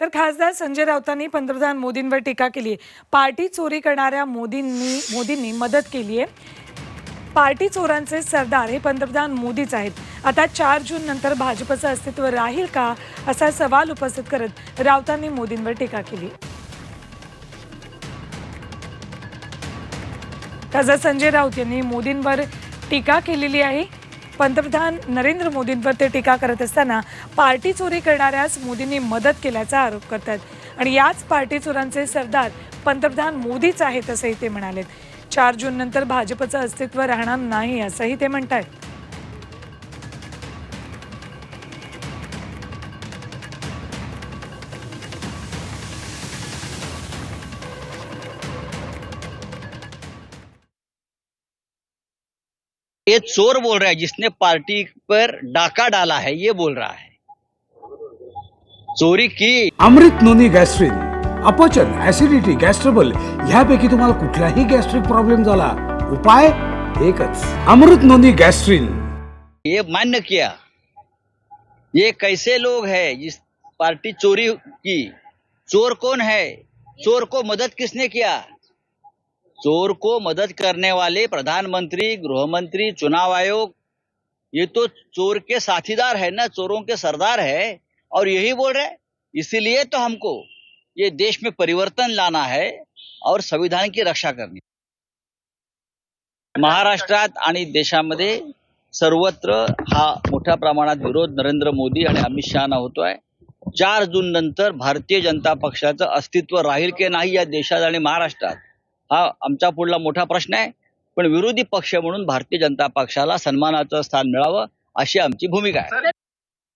तर खासदार संजय राऊतांनी पंतप्रधान मोदींवर टीका केली आहे. पार्टी चोरी करणाऱ्या मोदींनी मोदींनी मदत केली आहे. पार्टी चोरांचे सरदार हे पंतप्रधान मोदीच आहेत. आता चार जून नंतर भाजपचं अस्तित्व राहील का असा सवाल उपस्थित करत राऊतांनी मोदींवर टीका केली. खासदार संजय राऊत यांनी मोदींवर टीका केलेली आहे. पंतप्रधान नरेंद्र मोदींवर ते टीका करत असताना पार्टी चोरी करणाऱ्यास मोदींनी मदत केल्याचा आरोप करतात. आणि याच पार्टी चोरांचे सरदार पंतप्रधान मोदीच आहेत असंही ते म्हणालेत. चार जून नंतर भाजपचं अस्तित्व राहणार नाही असंही ते म्हणत आहेत ये चोर बोल रहा है जिसने पार्टी पर डाका डाला है ये बोल रहा है। चोरी की। अमृत नोनी गॅस्ट्रिन अपचन ऍसिडिटी गॅस्ट्रबल ह्यापैकी तुम्हाला कुठलाही गॅस्ट्रिक प्रॉब्लेम झाला. उपाय एकच. Amrit noni gastrin. ये मान्य किया। ये कैसे लोग है जिस पार्टी चोरी की? चोर कौन है? चोर को मदद किसने किया? चोर को मदद करने वाले प्रधानमंत्री गृहमंत्री चुनाव आयोग ये तो चोर के साथीदार है ना चोरों के सरदार है और यही बोल रहे इसीलिए तो हमको ये देश में परिवर्तन लाना है और संविधान की रक्षा करनी महाराष्ट्रात आणि देशामध्ये सर्वत्र हा मोठ्या प्रमाणात विरोध नरेंद्र मोदी आणि अमित शहाना होतोय. चार जून नंतर भारतीय जनता पक्षाचं अस्तित्व राहील की नाही या देशात आणि महाराष्ट्रात? हा आमचा पुढला मोठा प्रश्न आहे. पण विरोधी पक्ष म्हणून भारतीय जनता पक्षाला सन्मानाचं स्थान मिळावं अशी आमची भूमिका आहे.